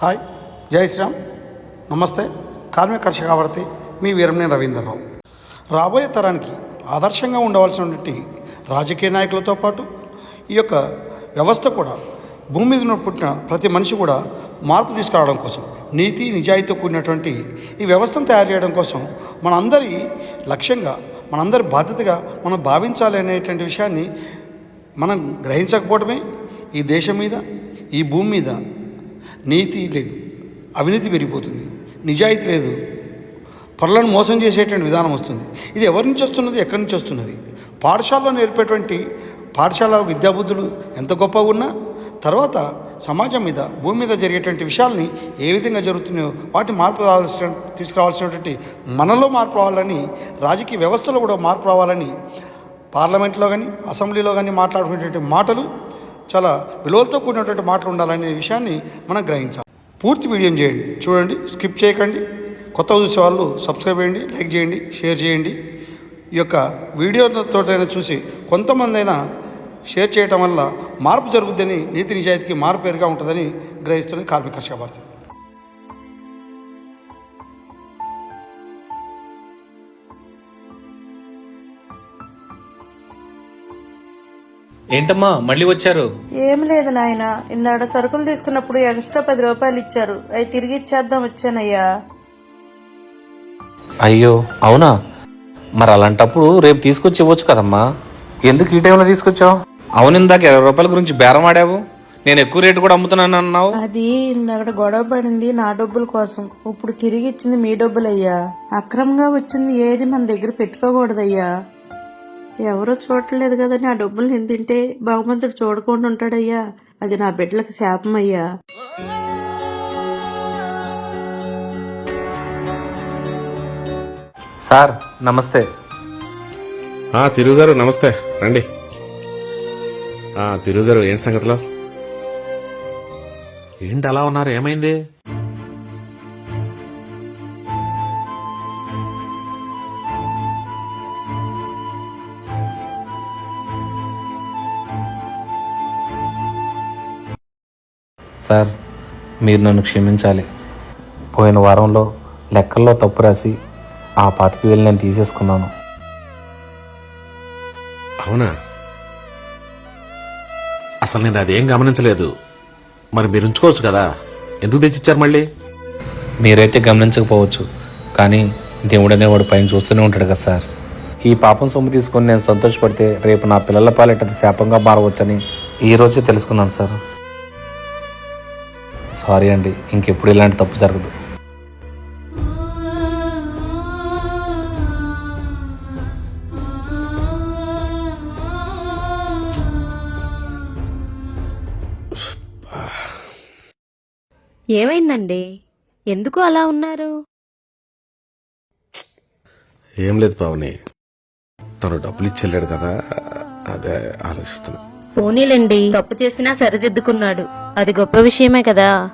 Hi జై శ్రీరామ్. నమస్తే. కార్మిక కర్షకావర్తి మీ వీరమనే రవీంద్రరావు. రాబోయే తరానికి ఆదర్శంగా ఉండవలసినటువంటి రాజకీయ నాయకులతో పాటు ఈ యొక్క వ్యవస్థ కూడా భూమి మీద పుట్టిన ప్రతి మనిషి కూడా మార్పు తీసుకురావడం కోసం నీతి నిజాయితీతో కూడినటువంటి ఈ వ్యవస్థను తయారు చేయడం కోసం మనందరి లక్ష్యంగా మనందరి బాధ్యతగా మనం భావించాలి అనేటువంటి విషయాన్ని మనం గ్రహించకపోవడమే ఈ దేశం మీద ఈ భూమి మీద నీతి లేదు అవినీతి పెరిగిపోతుంది నిజాయితీ లేదు. పనులను మోసం చేసేటువంటి విధానం వస్తుంది. ఇది ఎవరి నుంచి వస్తున్నది ఎక్కడి నుంచి వస్తున్నది? పాఠశాలలో నేర్పేటువంటి పాఠశాల విద్యాబుద్ధులు ఎంత గొప్పగా ఉన్నా తర్వాత సమాజం మీద భూమి మీద జరిగేటువంటి విషయాల్ని ఏ విధంగా జరుగుతున్నాయో వాటి మార్పు రావాల్సిన తీసుకురావాల్సినటువంటి మనలో మార్పు రావాలని రాజకీయ వ్యవస్థలో కూడా మార్పు రావాలని పార్లమెంట్లో కానీ అసెంబ్లీలో కానీ మాట్లాడుకునేటువంటి మాటలు చాలా విలువలతో కూడినటువంటి మాటలు ఉండాలనే విషయాన్ని మనం గ్రహించాలి. పూర్తి వీడియోని చేయండి. చూడండి స్కిప్ చేయకండి. కొత్త చూసే వాళ్ళు సబ్స్క్రైబ్ చేయండి లైక్ చేయండి షేర్ చేయండి. ఈ యొక్క వీడియోతోటైనా చూసి కొంతమంది అయినా షేర్ చేయటం వల్ల మార్పు జరుగుద్దని నీతి నిజాయితీకి మార్పు పేరుగా ఉంటుందని గ్రహిస్తుంది కార్మిక కర్షక భారతి. ఏంటమ్మా మళ్ళీ వచ్చారు? ఏం లేదు నాయన ఇందాడ సరుకులు తీసుకున్నప్పుడు ఎక్స్ట్రా పది రూపాయలు ఇచ్చారు. అవి తిరిగి ఇచ్చేద్దాం వచ్చానయ్యా. అయ్యో అవునా? మరి అలాంటప్పుడు రేపు తీసుకొచ్చి ఇవ్వచ్చు కదమ్మా. ఎందుకు ఈ టైంలో తీసుకొచ్చావు? అవును ఇందాక ఇరవై రూపాయల గురించి బేరం ఆడావు. నేను ఎక్కువ రేటు కూడా అమ్ముతున్నాను అన్నావు. అది ఇందాక గొడవ పడింది నా డబ్బుల కోసం. ఇప్పుడు తిరిగి ఇచ్చింది మీ డబ్బులయ్యా. అక్రమంగా వచ్చింది ఏది మన దగ్గర పెట్టుకోకూడదయ్యా. ఎవరో చూడట్లేదు కదా నా డబ్బులు నేను తింటే భగవంతుడు చూడకుండా ఉంటాడయ్యా. అది నా బిడ్డలకు శాపం అయ్యా సార్ నమస్తే. ఆ తిరుగారు నమస్తే. రండి. ఆ తిరుగారు ఏంటి సంగతిలో? ఏంటి అలా ఉన్నారు? ఏమైంది? సార్ మీరు నన్ను క్షమించాలి. పోయిన వారంలో లెక్కల్లో తప్పు రాసి ఆ పాతికి వెళ్ళి నేను తీసేసుకున్నాను. అవునా? అసలు నేను అదేం గమనించలేదు. మరి మీరు ఉంచుకోవచ్చు కదా? ఎందుకు తెచ్చిచ్చారు మళ్ళీ? మీరైతే గమనించకపోవచ్చు కానీ దేవుడనే వాడు పైన చూస్తూనే ఉంటాడు కదా సార్. ఈ పాపం సొమ్ము తీసుకొని నేను సంతోషపడితే రేపు నా పిల్లల పాలిట అది శాపంగా మారవచ్చని ఈ రోజే తెలుసుకున్నాను సార్. సారీ అండి ఇంకెప్పుడు ఇలాంటి తప్పు జరగదు. ఏమైందండి? ఎందుకు అలా ఉన్నారు? ఏం లేదు పావని. తను డబ్బులు ఇచ్చెళ్ళాడు కదా అదే ఆలోచిస్తున్నా. పోనీలండి తప్పు చేసినా సరిదిద్దుకున్నాడు. అది గొప్ప విషయమే కదా.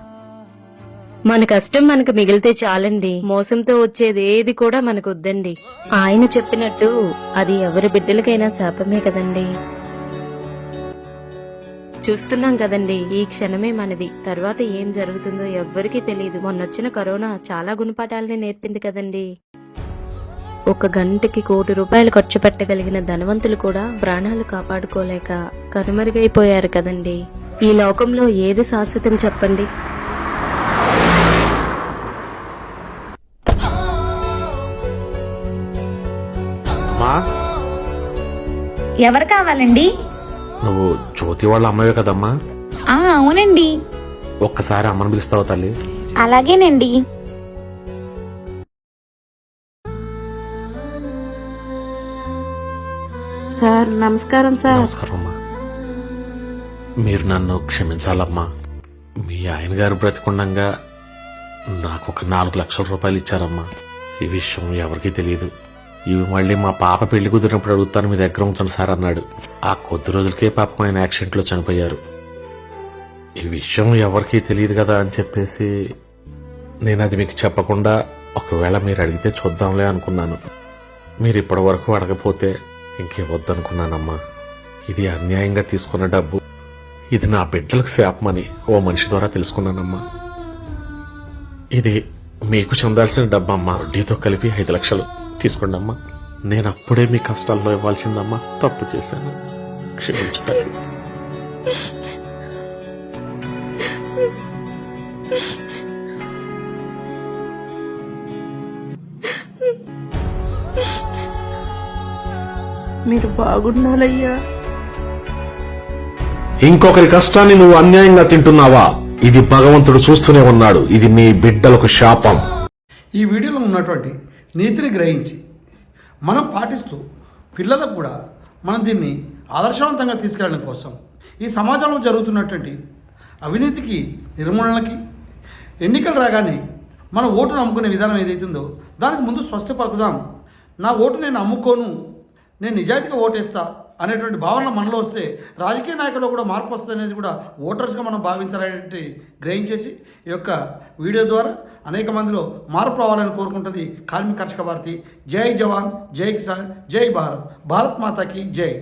మన కష్టం మనకు మిగిలితే చాలండి. మోసంతో వచ్చేది ఏది కూడా మనకు వద్దండి. ఆయన చెప్పినట్టు అది ఎవరి బిడ్డలకైనా శాపమే కదండి. చూస్తున్నాం కదండి ఈ క్షణమే మనది. తర్వాత ఏం జరుగుతుందో ఎవ్వరికీ తెలియదు మొన్నొచ్చిన కరోనా చాలా గుణపాఠాలని నేర్పింది కదండి. ఒక గంటకి కోటి రూపాయలు ఖర్చు పెట్టగలిగిన ధనవంతులు కూడా ప్రాణాలు కాపాడుకోలేక కనుమరుగైపోయారు కదండి. ఈ లోకంలో ఏది శాశ్వతం చెప్పండి? ఎవరు కావాలండి? నువ్వు జ్యోతి వాళ్ళ అమ్మవే కదమ్మా. ఆ అవునండి. ఒక్కసారి అమ్మని పిలుస్తావు తల్లి? అలాగేనండి. సార్ నమస్కారం సార్. నమస్కారం అమ్మా. మీరు నన్ను క్షమించాలమ్మా. మీ ఆయన గారు బ్రతికుండగా నాకు ఒక నాలుగు లక్షల రూపాయలు ఇచ్చారమ్మా. ఈ విషయం ఎవరికీ తెలియదు ఇవి మళ్ళీ మా పాప పెళ్ళి కుదిరినప్పుడు అడుగుతాను మీ దగ్గర ఉంచండి సార్ అన్నాడు. ఆ కొద్ది రోజులకే పాపం ఆయన యాక్సిడెంట్లో చనిపోయారు. ఈ విషయం ఎవరికీ తెలియదు కదా అని చెప్పేసి నేను అది మీకు చెప్పకుండా ఒకవేళ మీరు అడిగితే చూద్దాంలే అనుకున్నాను. మీరు ఇప్పటి వరకు అడగపోతే ఇంకేవద్దనుకున్నానమ్మా ఇది అన్యాయంగా తీసుకున్న డబ్బు. ఇది నా బిడ్డలకు శాపమని ఓ మనిషి ద్వారా తెలుసుకున్నానమ్మా. ఇది మీకు చెందాల్సిన డబ్బమ్మా వడ్డీతో కలిపి ఐదు లక్షలు తీసుకోండి అమ్మా నేను అప్పుడే మీ కష్టాల్లో ఇవ్వాల్సిందమ్మా. తప్పు చేశాను. క్షమించుతాను మీరు బాగున్నాలయ్యా ఇంకొకరి కష్టాన్ని నువ్వు అన్యాయంగా తింటున్నావా? ఇది భగవంతుడు చూస్తూనే ఉన్నాడు. ఇది నీ బిడ్డలకు శాపం. ఈ వీడియోలో ఉన్నటువంటి నీతిని గ్రహించి మనం పాటిస్తూ పిల్లలకు కూడా మనం దీన్ని ఆదర్శవంతంగా తీసుకెళ్ళడం కోసం ఈ సమాజంలో జరుగుతున్నటువంటి అవినీతికి నిర్మూలనకి ఎన్నికలు రాగానే మన ఓటును అమ్ముకునే విధానం ఏదైతుందో దానికి ముందు స్వస్థపరుకుదాం నా ఓటు నేను అమ్ముకోను. నేను నిజాయితీగా ఓటేస్తా. అనేటువంటి భావన మనలో వస్తే రాజకీయ నాయకుల్లో కూడా మార్పు వస్తుంది అనేది కూడా ఓటర్స్గా మనం భావించాలనేటువంటి గ్రహించేసి ఈ యొక్క వీడియో ద్వారా అనేక మందిలో మార్పు రావాలని కోరుకుంటుంది కార్మిక కర్షక భారతి. జై జవాన్ జై కిసాన్ జై భారత్. భారత్ మాతాకి జై.